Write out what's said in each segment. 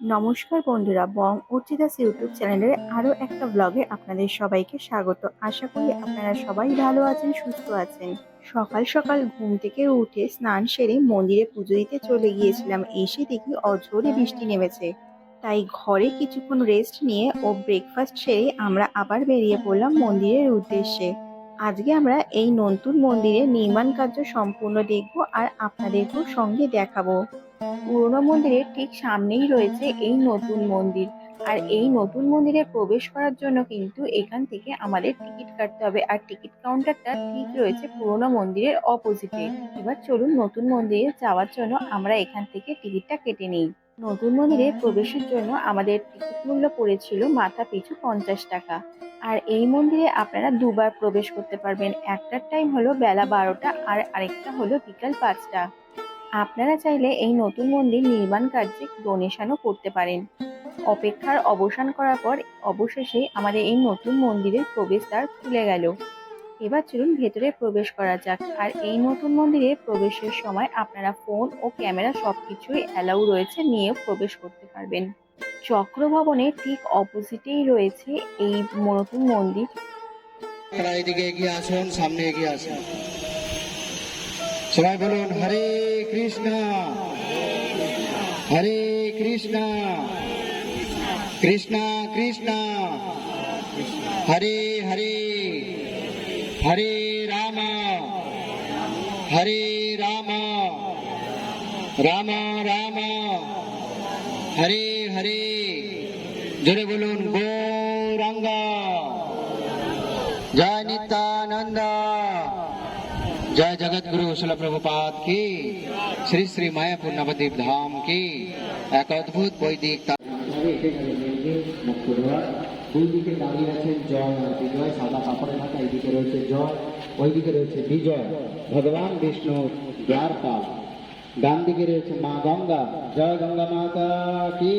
নমস্কার বন্ধুরা বং অর্চিতাস ইউটিউব চ্যানেলের আরও একটা ব্লগে আপনাদের সবাইকে স্বাগত। আশা করি আপনারা সবাই ভালো আছেন, সুস্থ আছেন। সকাল সকাল ঘুম থেকে উঠে স্নান সেরে মন্দিরে পুজো দিতে চলে গিয়েছিলাম, এসে দেখি অঝোরে বৃষ্টি নেমেছে। তাই ঘরে কিছুক্ষণ রেস্ট নিয়ে ও ব্রেকফাস্ট সেরে আমরা আবার বেরিয়ে পড়লাম মন্দিরের উদ্দেশ্যে। আজকে আমরা এই নতুন মন্দিরের নির্মাণ কার্য সম্পূর্ণ দেখব আর আপনাদেরকেও সঙ্গে দেখাবো। পুরনো মন্দিরের ঠিক সামনেই রয়েছে এই নতুন মন্দির। আর এই নতুন মন্দিরে প্রবেশ করার জন্য কিন্তু এখান থেকে আমাদের টিকিট কাটতে হবে। আর টিকিট কাউন্টারটা ঠিক রয়েছে পুরনো মন্দিরের অপোজিটে। এবার চলুন নতুন মন্দিরে যাওয়ার জন্য আমরা এখান থেকে টিকিটটা কেটে নিই। নতুন মন্দিরে প্রবেশের জন্য আমাদের টিকিট মূল্য পড়েছিল মাথা পিছু পঞ্চাশ টাকা। আর এই মন্দিরে আপনারা দুবার প্রবেশ করতে পারবেন। একটার টাইম হলো বেলা বারোটা আর আরেকটা হলো বিকাল পাঁচটা। আপনারা চাইলে এই নতুন মন্দির নির্মাণ কার্যে ডোনেশনও করতে পারেন। অপেক্ষার অবসান করার পর অবশেষে আমাদের এই নতুন মন্দিরের প্রবেশদ্বার খুলে গেল। এবার চলুন ভেতরে প্রবেশ করা যাক। আর এই নতুন মন্দিরে প্রবেশের সময় আপনারা ফোন ও ক্যামেরা সব কিছুই অ্যালাউ রয়েছে নিয়েও প্রবেশ করতে পারবেন। চক্র ভবনের ঠিক অপোজিটেই রয়েছে এই নতুন মন্দির। এদিকে এগিয়ে আসুন, সামনে এগিয়ে আসুন। সবাই বলুন, হরে কৃষ্ণ। হরে কৃষ্ণ। কৃষ্ণ কৃষ্ণ। হরে হরে। হরে রাম। হরে রাম। রাম রাম। হরে হরে। জোরে বলুন গৌরাঙ্গা जय जगत गुरु शिल प्रभुपाद की श्री श्री मायापुर नवद्वीप धाम की এক অদ্ভুত বৈদিক তা- দুই দিকে দাঁড়িয়ে আছেন জয় আর বিজয় সাদা কাপড়ে ঢাকা এইদিকে রয়েছে জয় ওইদিকে রয়েছে বিজয় ভগবান বিষ্ণু দ্বারপাল ডান দিকে রয়েছে মা গঙ্গা জয় গঙ্গা মাতা কি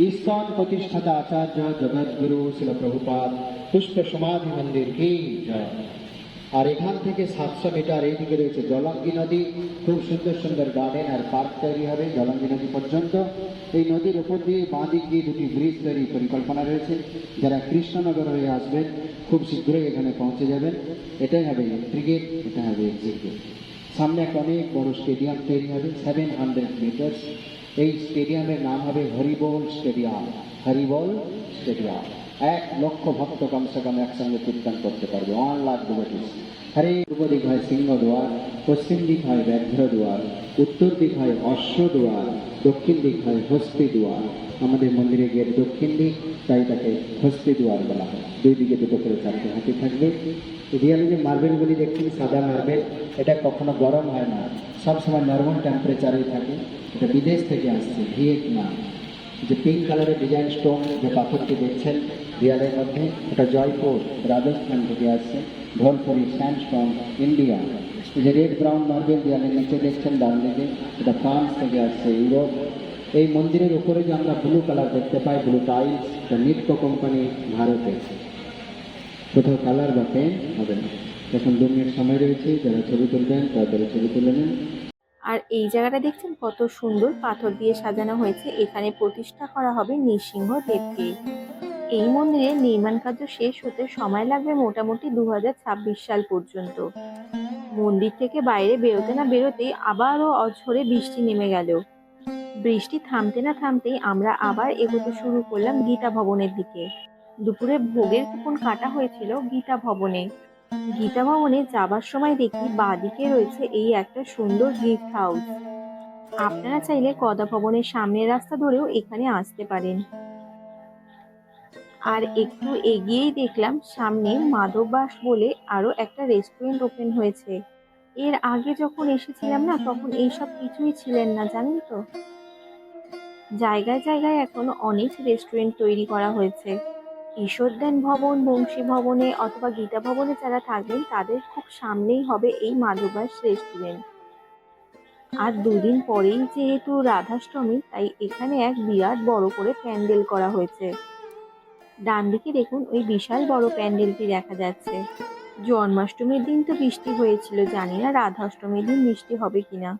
ইস্কন প্রতিষ্ঠাতা আচার্য জগৎগুরু শিল প্রভুপাদ পুষ্প সমাধি মন্দির কি জয় আর এখান থেকে সাতশো মিটার এইদিকে রয়েছে জলঙ্গি নদী। খুব সুন্দর সুন্দর গার্ডেন আর পার্ক তৈরি হবে জলঙ্গি নদী পর্যন্ত। এই নদীর উপর দিয়ে বাঁ দিক দিয়ে দুটি ব্রিজ তৈরির পরিকল্পনা রয়েছে। যারা কৃষ্ণনগর হয়ে আসবেন, খুব শীঘ্রই এখানে পৌঁছে যাবেন। এটাই হবে এন্ট্রি গেট এটা হবে এক্সিট গেট সামনে একটা অনেক বড় স্টেডিয়াম তৈরি হবে সেভেন হান্ড্রেড মিটার্স এই স্টেডিয়ামের নাম হবে হরিবল স্টেডিয়াম হরিবল স্টেডিয়াম এক লক্ষ ভক্ত কমসে কম একসঙ্গে কীর্তন করতে পারবে। ওয়ান লাখ ডিভোটিস হরে পূর্ব দিক হয় সিংহ দুয়ার, পশ্চিম দিক হয় ব্যাঘ্র দুয়ার, উত্তর দিক হয় অশ্ব দুয়ার, দক্ষিণ দিক হয় হস্তি দুয়ার। আমাদের মন্দিরে গিয়ে দক্ষিণ দিক, তাই তাকে হস্তি দুয়ার বলা হয়। দুই দিকে দুটো করে চারটে হাতি থাকবে। রিয়ালি যে মার্বেলগুলি দেখছেন সাদা মার্বেল, এটা কখনো গরম হয় না। সবসময় নর্মাল টেম্পারেচারেই থাকে। এটা বিদেশ থেকে আসছে, ভিয়েতনাম। যে পিঙ্ক কালারের ডিজাইন স্টোন যে পাথরটি দেখছেন দেয়ালের মধ্যে এটা জয়পুর রাজস্থান থেকে আসছে ধনপুরি স্যান্ডস্টোন ইন্ডিয়া। যে রেড ব্রাউন মার্বেল দেয়ালের নিচে দেখছেন, ডান দিকে এটা ফ্রান্স থেকে আসছে, ইউরোপ। এই মন্দিরের উপরে যে আমরা ব্লু কালার দেখতে পাই, ব্লু টাইলস, এটা নিটকো কোম্পানি ভারতে। কোথাও কালার বা পেন হবে না। এখন দু মিনিট সময় রয়েছে, যারা ছবি তুলবেন তাদের ছবি তুলে নেন। আর এই জায়গাটা দেখছেন, কত সুন্দর পাথর দিয়ে সাজানো হয়েছে। এখানে প্রতিষ্ঠা করা হবে নৃসিংহ দেবকে। এই মন্দিরের নির্মাণ কার্য শেষ হতে সময় লাগবে মোটামুটি দু হাজার ছাব্বিশ সাল পর্যন্ত। মন্দির থেকে বাইরে বেরোতে না বেরোতেই আবারও অঝরে বৃষ্টি নেমে গেল। বৃষ্টি থামতে না থামতেই আমরা আবার এগোতে শুরু করলাম গীতা ভবনের দিকে। দুপুরে ভোগের কুপন কাটা হয়েছিল গীতা ভবনে। গীতা ভবনে যাবার সময় দেখি বাঁদিকে রয়েছে এই একটা সুন্দর গিফট হাউস। আপনারা চাইলে কদা ভবনের সামনের রাস্তা ধরেও এখানে আসতে পারেন। আর একটু এগিয়েই দেখলাম সামনে মাধববাস বলে আরও একটা রেস্টুরেন্ট ওপেন হয়েছে। এর আগে যখন এসেছিলাম না তখন এইসব কিছুই ছিলেন না জানেন তো? জায়গায় জায়গায় এখন অনেক রেস্টুরেন্ট তৈরি করা হয়েছে। ঈশ্বরদান ভবন বংশী ভবনে অথবা গীতা ভবনে যারা থাকবেন তাদের খুব সামনেই হবে এই মাধবাস রেস্টুরেন্ট আর দুদিন পরেই যেহেতু রাধাষ্টমী তাই এখানে এক বিরাট বড় করে প্যান্ডেল করা হয়েছে। ডান দিকে দেখুন ওই বিশাল বড় প্যান্ডেলটি দেখা যাচ্ছে। জন্মাষ্টমীর দিন তো বৃষ্টি হয়েছিল, জানি না রাধাষ্টমীর দিন বৃষ্টি হবে কিনা।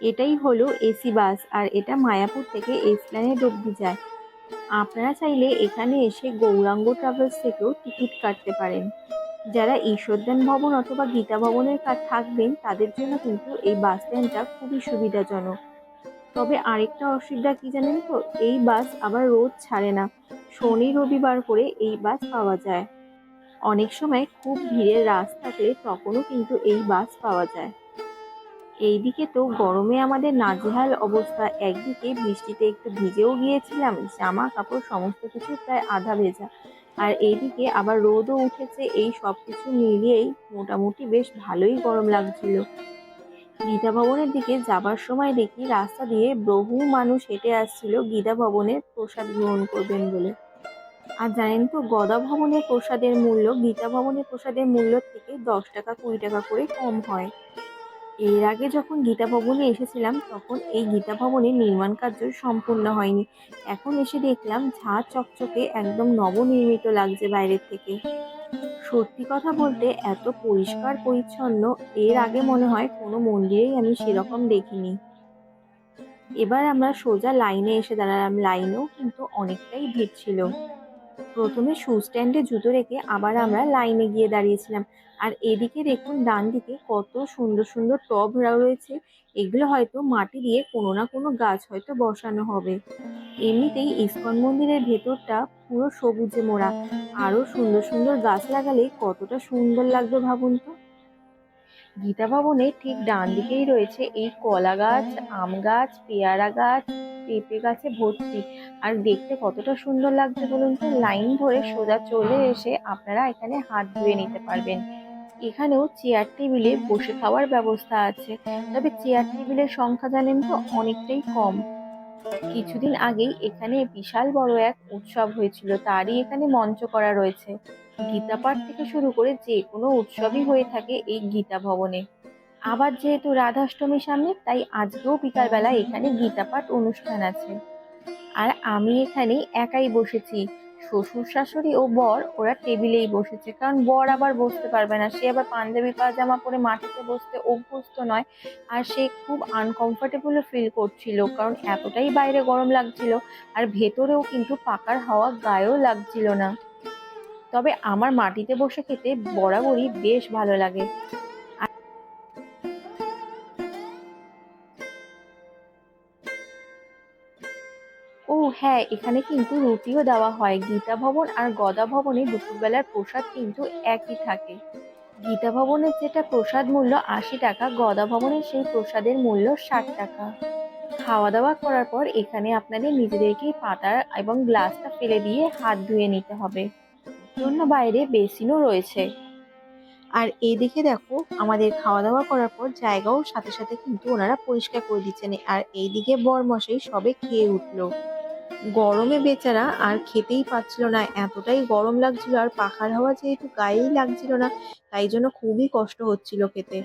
এটাই হলো এসি বাস, আর এটা মায়াপুর থেকে এসপ্ল্যানেড অব্দি যায়। আপনারা চাইলে এখানে এসে গৌরাঙ্গ ট্রাভেলস থেকেও টিকিট কাটতে পারেন। যারা ঈশ্বরদান ভবন অথবা গীতা ভবনের কাজ থাকবেন, তাদের জন্য কিন্তু এই বাস স্ট্যান্ডটা খুবই সুবিধাজনক। তবে আরেকটা অসুবিধা কি জানেন তো? এই বাস আবার রোজ ছাড়ে না। শনি রবিবার করে এই বাস পাওয়া যায়। অনেক সময় খুব ভিড়ের রাস থাকলে তখনও কিন্তু এই বাস পাওয়া যায়। এইদিকে তো গরমে আমাদের নাজেহাল অবস্থা। একদিকে বৃষ্টিতে একটু ভিজেও গিয়েছিলাম জামা কাপড় সমস্ত কিছু প্রায় আধা ভেজা। আর এইদিকে আবার রোদও উঠেছে, এই সব কিছু মিলিয়েই মোটামুটি বেশ ভালোই গরম লাগছিল। গীতা ভবনের দিকে যাবার সময় দেখি রাস্তা দিয়ে বহু মানুষ হেঁটে আসছিল গীতা ভবনের প্রসাদ গ্রহণ করবেন বলে। আর জানেন তো, গদা ভবনের প্রসাদের মূল্য গীতা ভবনের প্রসাদের মূল্য থেকে দশ টাকা, কুড়ি টাকা করে কম হয়। এর আগে যখন গীতা ভবনে এসেছিলাম, তখন এই গীতা ভবনের নির্মাণ কার্য সম্পূর্ণ হয়নি। এখন এসে দেখলাম, ঝা চকচকে একদম নবনির্মিত লাগছে বাইরের থেকে। সত্যি কথা বলতে, এত পরিষ্কার পরিচ্ছন্ন, এর আগে মনে হয় কোনো মন্দিরেই আমি সেরকম দেখিনি। এবার আমরা সোজা লাইনে এসে দাঁড়ালাম। লাইনেও কিন্তু অনেকটাই ভিড় ছিল। প্রথমে শু স্ট্যান্ডে জুতো রেখে আবার আমরা লাইনে গিয়ে দাঁড়িয়েছিলাম। আর এদিকে দেখুন, ডান দিকে কত সুন্দর সুন্দর টব রয়েছে। এগুলো হয়তো মাটি দিয়ে কোনো না কোনো গাছ হয়তো বসানো হবে। এমনিতেই ইস্কন মন্দিরের ভেতরটা পুরো সবুজে মোড়া। আরও সুন্দর সুন্দর গাছ লাগালে কতটা সুন্দর লাগবে ভাবুন তো? গীতা ভবনের ঠিক ডান দিকেই রয়েছে এই কলা গাছ, আম গাছ, পেয়ারা গাছ পেঁপে গাছে ভর্তি। আর দেখতে কতটা সুন্দর লাগছে বলুন তো? লাইন ধরে সোজা চলে এসে আপনারা এখানে হাত ধুয়ে নিতে পারবেন। এখানেও চেয়ার টেবিলে বসে খাওয়ার ব্যবস্থা আছে। তবে চেয়ার টেবিলের সংখ্যা জানেন তো, অনেকটাই কম। কিছুদিন আগেই এখানে বিশাল বড় এক উৎসব হয়েছিল। তারই এখানে মঞ্চ করা রয়েছে। গীতা পাঠ থেকে শুরু করে যে কোনো উৎসবই হয়ে থাকে এই গীতা ভবনে। আবার যেহেতু রাধাষ্টমী সামনে, তাই আজকেও বিকালবেলা এখানে গীতা পাঠ অনুষ্ঠান আছে। আর আমি এখানে একাই বসেছি। শ্বশুর শাশুড়ি ও বর, ওরা টেবিলেই বসেছে। কারণ বর আবার বসতে পারবে না। সে আবার পাঞ্জাবি পাজামা পরে মাটিতে বসতে অভ্যস্ত নয়। আর সে খুব আনকমফোর্টেবলও ফিল করছিল। কারণ এতটাই বাইরে গরম লাগছিল। আর ভেতরেও কিন্তু পাকার হাওয়া গায়েও লাগছিল না। তবে আমার মাটিতে বসে খেতে বরাবরই বেশ ভালো লাগে। হ্যাঁ এখানে কিন্তু রুটিও দেওয়া হয়। গীতা ভবন আর গদা ভবনে দুপুরবেলার প্রসাদ কিন্তু একই থাকে। গীতা ভবনের যেটা প্রসাদ মূল্য আশি টাকা, গদা ভবনের সেই প্রসাদের মূল্য ষাট টাকা। খাওয়া দাওয়া করার পর এখানে আপনাদের নিজেদেরকেই পাতা এবং গ্লাসটা ফেলে দিয়ে হাত ধুয়ে নিতে হবে। জন্য বাইরে বেসিনও রয়েছে। আর এদিকে দেখো, আমাদের খাওয়া দাওয়া করার পর জায়গাও সাথে সাথে কিন্তু ওনারা পরিষ্কার করে দিচ্ছেন। আর এইদিকে বরমশাই সবে খেয়ে উঠল। গরমে বেচারা আর খেতেই পাচ্ছিল না। এতটাই গরম লাগছিল আর পাখার হাওয়া যেহেতু গায়েই লাগছিল না, তাই জন্য খুবই কষ্ট হচ্ছিল খেতে।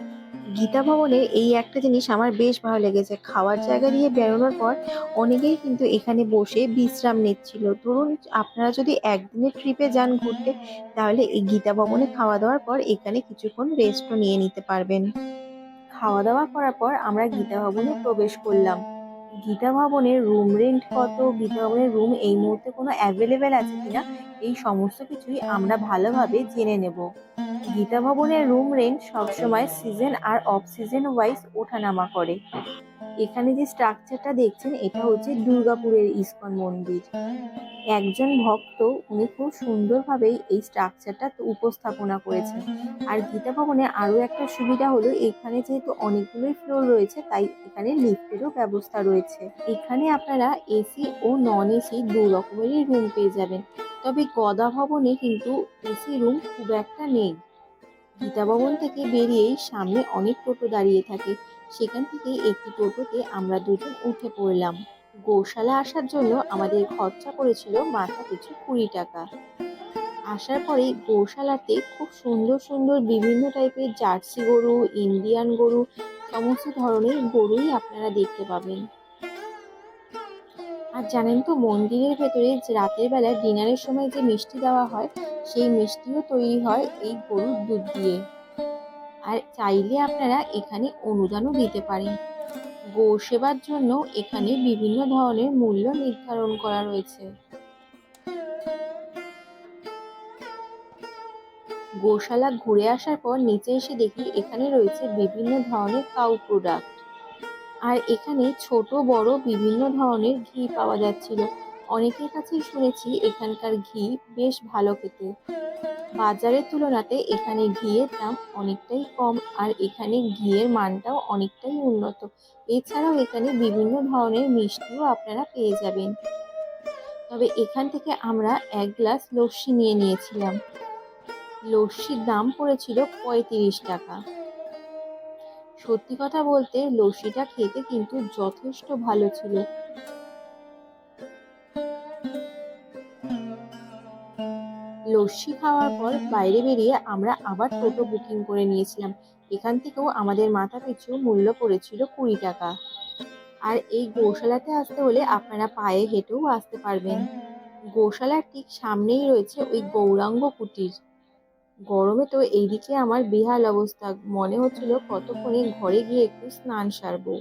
গীতা ভবনের এই একটা জিনিস আমার বেশ ভালো লেগেছে। খাওয়ার জায়গা দিয়ে বেরোনোর পর অনেকেই কিন্তু এখানে বসে বিশ্রাম নিচ্ছিল। ধরুন আপনারা যদি একদিনের ট্রিপে যান ঘুরতে, তাহলে এই গীতা ভবনে খাওয়া দাওয়ার পর এখানে কিছুক্ষণ রেস্টও নিয়ে নিতে পারবেন। খাওয়া দাওয়া করার পর আমরা গীতা ভবনে প্রবেশ করলাম। গীতা ভবনের রুম রেন্ট কত? গীতা ভবনের রুম এই মুহূর্তে কোনো অ্যাভেলেবেল আছে কিনা? এই সমস্ত কিছুই আমরা ভালোভাবে জেনে নেব। গীতা ভবনের রুম রেন্ট সবসময় সিজন আর অফ সিজন ওয়াইজ ওঠানামা করে। এখানে যে স্ট্রাকচারটা দেখছেন, এটা হচ্ছে দুর্গাপুরের ইস্কন মন্দির। একজন ভক্ত, উনি খুব সুন্দরভাবেই এই স্ট্রাকচারটা উপস্থাপনা করেছেন। আর গীতা ভবনে আরও একটা সুবিধা হলো, এখানে যেহেতু অনেকগুলোই ফ্লোর রয়েছে, তাই এখানে লিফটেরও ব্যবস্থা রয়েছে। এখানে আপনারা এসি ও নন এসি দু রকমেরই রুম পেয়ে যাবেন। তবে গদা ভবনে কিন্তু এসি রুম খুব একটা নেই। গীতা ভবন থেকে বেরিয়েই সামনে অনেক টোটো দাঁড়িয়ে থাকে। সেখান থেকে একটি টোটোতে আমরা দুজন উঠে পড়লাম। গোশালা আসার জন্য আমাদের খরচা পড়েছিল মাথা পিছু কুড়ি টাকা। আসার পরে গোশালাতে খুব সুন্দর সুন্দর বিভিন্ন টাইপের জার্সি গরু, ইন্ডিয়ান গরু, সমস্ত ধরনের গরুই আপনারা দেখতে পাবেন। আর জানেন তো মন্দিরের ভেতরে যে রাতের বেলা ডিনারের সময় যে মিষ্টি দেওয়া হয়, সেই মিষ্টিও তৈরি হয় এই গরুর দুধ দিয়ে। আর চাইলে আপনারা এখানে অনুদানও দিতে পারেন। গো সেবার জন্য এখানে বিভিন্ন ধরনের মূল্য নির্ধারণ করা রয়েছে। গোশালা ঘুরে আসার পর নিচে এসে দেখি এখানে রয়েছে বিভিন্ন ধরনের কাউ প্রোডাক্ট। আর এখানে ছোট, বড় বিভিন্ন ধরনের ঘি পাওয়া যাচ্ছিল। অনেকের কাছেই শুনেছি এখানকার ঘি বেশ ভালো খেতে। বাজারের তুলনাতে এখানে ঘিয়ের দাম অনেকটাই কম আর এখানে ঘিয়ের মানটাও অনেকটাই উন্নত। এছাড়াও এখানে বিভিন্ন ধরনের মিষ্টিও আপনারা পেয়ে যাবেন। তবে এখান থেকে আমরা এক গ্লাস লস্যি নিয়ে নিয়েছিলাম। লস্যির দাম পড়েছিল পঁয়ত্রিশ টাকা। সত্যি কথা বলতে লস্যিটা খেতে কিন্তু যথেষ্ট ভালো ছিল। লস্যি খাওয়ার পর বাইরে বেরিয়ে আমরা আবার টোটো বুকিং করে নিয়েছিলাম। এখান থেকেও আমাদের মাথা পিছু মূল্য পড়েছিল কুড়ি টাকা। আর এই গোশালাতে আসতে হলে আপনারা পায়ে হেঁটেও আসতে পারবেন। গোশালার ঠিক সামনেই রয়েছে ওই গৌরাঙ্গ কুটির। গরমে তো এইদিকে আমার বেহাল অবস্থা। মনে হচ্ছিল কতক্ষণে ঘরে গিয়ে একটু স্নান সারবো।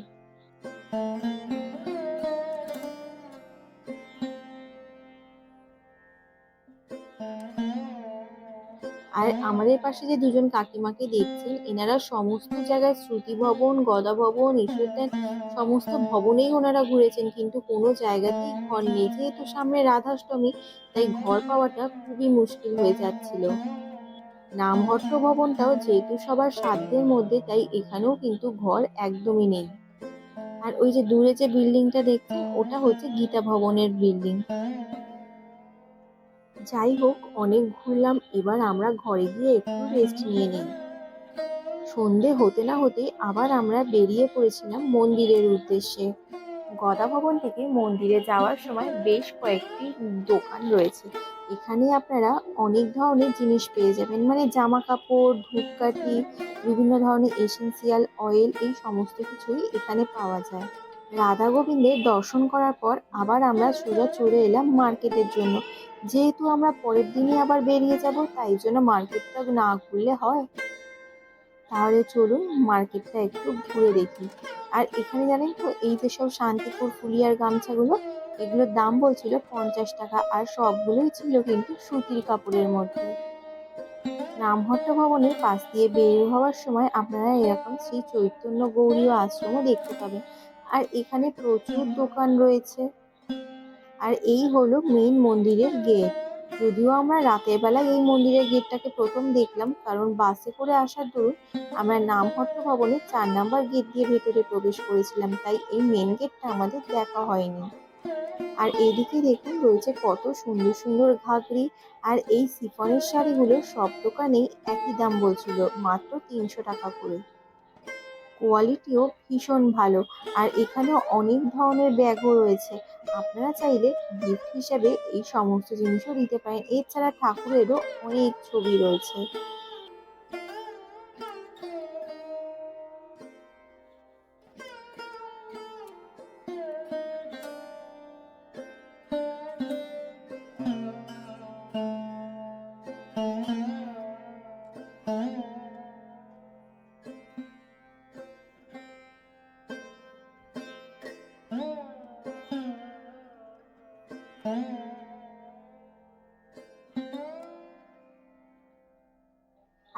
আর আমাদের পাশে যে দুজন কাকিমাকে দেখছেন, এনারা সমস্ত জায়গায় শ্রুতি ভবন গদা ভবন ঈশ্বরদান সমস্ত ভবনেই ওনারা ঘুরেছেন, কিন্তু কোনো জায়গাতেই ঘর নেই। যেহেতু সামনে রাধাষ্টমী, তাই ঘর পাওয়াটা খুবই মুশকিল হয়ে যাচ্ছিল। নামহট্ট ভবনটাও যেহেতু সবার সাধ্যের মধ্যে, তাই এখানেও কিন্তু ঘর একদমই নেই। আর ওই যে দূরে যে বিল্ডিংটা দেখছেন, ওটা হচ্ছে গীতা ভবনের বিল্ডিং। যাই হোক, অনেক ঘুরলাম। এবার আমরা ঘরে গিয়ে একটু রেস্ট নিয়ে নিই। সন্ধে হতে না হতে আবার আমরা বেরিয়ে পড়েছিলাম মন্দিরের উদ্দেশ্যে। গদা ভবন থেকে মন্দিরে যাওয়ার সময় বেশ কয়েকটি দোকান রয়েছে। এখানে আপনারা অনেক ধরনের জিনিস পেয়ে যাবেন। মানে জামা কাপড় ধূপকাঠি, বিভিন্ন ধরনের এসেন্সিয়াল অয়েল এই সমস্ত কিছুই এখানে পাওয়া যায়। রাধা গোবিন্দের দর্শন করার পর আবার আমরা সোজা চলে এলাম মার্কেটের জন্য। যেহেতু আমরা পরের দিনই আবার বেরিয়ে যাব, তাই জন্য মার্কেটটা না ঘুরলে হয়। তাহলে চলুন মার্কেটটা একটু ঘুরে দেখি। আর এখানে জানেন তো, এই যে সব শান্তিপুর ফুলিয়ার গামছাগুলো, এগুলোর দাম বলছিল পঞ্চাশ টাকা আর সবগুলোই ছিল কিন্তু সুতির কাপড়ের মধ্যে। নামহট্ট ভবনের পাশ দিয়ে বের হওয়ার সময় আপনারা এরকম শ্রী চৈতন্য গৌরীয় আশ্রমও দেখতে পাবেন। আর এখানে প্রচুর দোকান রয়েছে। আর এই হলো মেইন মন্দিরের গেট যদিও আমরা রাতের বেলায় এই মন্দিরের গেটটাকে প্রথম দেখলাম, কারণ বাসে করে আসার দরুন আমরা নামহট্ট ভবনের চার নাম্বার গেট দিয়ে ভেতরে প্রবেশ করেছিলাম, তাই এই মেন গেটটা আমাদের দেখা হয়নি। আর এদিকে দেখুন রয়েছে কত সুন্দর সুন্দর ঘাগরি, আর এই সিফনের শাড়িগুলো সব দোকানেই একই দাম বলছিল, মাত্র তিনশো টাকা করে। কোয়ালিটিও ভীষণ ভালো। আর এখানে অনেক ধরনের ব্যাগও রয়েছে। আপনারা চাইলে গিফট হিসাবে এই সমস্ত জিনিসও দিতে পারেন। এছাড়া ঠাকুরেরও অনেক ছবি রয়েছে।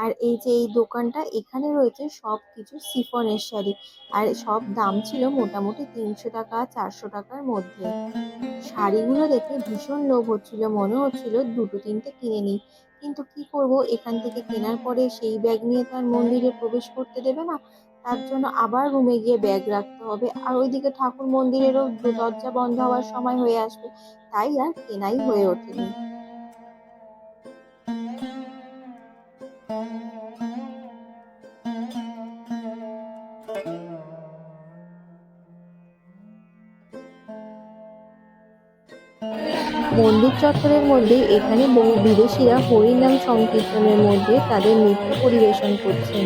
আর এই যে এই দোকানটা, এখানে রয়েছে সব কিছু সিফনের শাড়ি। আর সব দাম ছিল মোটামুটি তিনশো টাকা, চারশো টাকার মধ্যে। শাড়িগুলো দেখে ভীষণ লোভ হচ্ছিল, মনে হচ্ছিল দুটো তিনটে কিনে নিই। কিন্তু কি করব, এখান থেকে কেনার পরে সেই ব্যাগ নিয়ে তো আর মন্দিরে প্রবেশ করতে দেবে না। তার জন্য আবার রুমে গিয়ে ব্যাগ রাখতে হবে। আর ওইদিকে ঠাকুর মন্দিরেরও দরজা বন্ধ হওয়ার সময় হয়ে আসবে, তাই আর কেনাই হয়ে ওঠেনি। মন্দির চত্বরের মধ্যে এখানে বহু বিদেশিরা হরিনাম সংকীর্তনের মধ্যে তাদের নৃত্য পরিবেশন করছেন।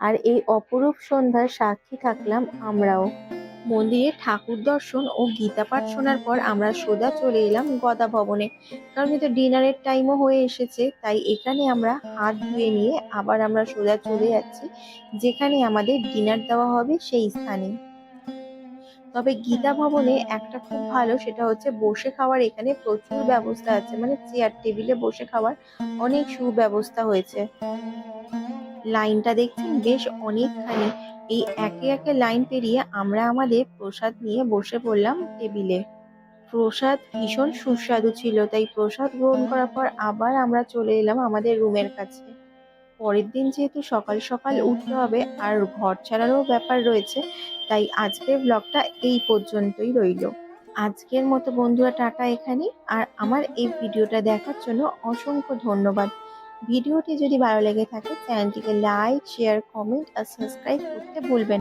আর এই অপরূপ সন্ধ্যার সাক্ষী থাকলাম আমরাও। মন্দিরে ঠাকুর দর্শন ও গীতা পাঠ শোনার পর আমরা সোজা চলে এলাম গদা ভবনে। কারণ যেহেতু ডিনারের টাইমও হয়ে এসেছে, তাই এখানে আমরা হাত ধুয়ে নিয়ে আবার আমরা সোজা চলে যাচ্ছি, যেখানে আমাদের ডিনার দেওয়া হবে সেই স্থানে। তবে গীতা ভবনে একটা খুব ভালো সেটা হচ্ছে বসে খাওয়ার এখানে প্রচুর ব্যবস্থা আছে মানে চেয়ার টেবিলে বসে খাওয়ার অনেক সুব্যবস্থা হয়েছে। লাইনটা দেখছেন? বেশ অনেকখানি। এই একে একে লাইন পেরিয়ে আমরা আমাদের প্রসাদ নিয়ে বসে পড়লাম টেবিলে। প্রসাদ ভীষণ সুস্বাদু ছিল, তাই প্রসাদ গ্রহণ করার পর আবার আমরা চলে এলাম আমাদের রুমের কাছে। পরের দিন যেহেতু সকাল সকাল উঠতে হবে আর ঘর ছাড়ারও ব্যাপার রয়েছে, তাই আজকের ব্লগটা এই পর্যন্তই রইল। আজকের মতো বন্ধুরা, টাটা এখানে আর আমার এই ভিডিওটা দেখার জন্য অসংখ্য ধন্যবাদ। ভিডিওটি যদি ভালো লেগে থাকে চ্যানেলটিকে লাইক শেয়ার কমেন্ট আর সাবস্ক্রাইব করতে ভুলবেন।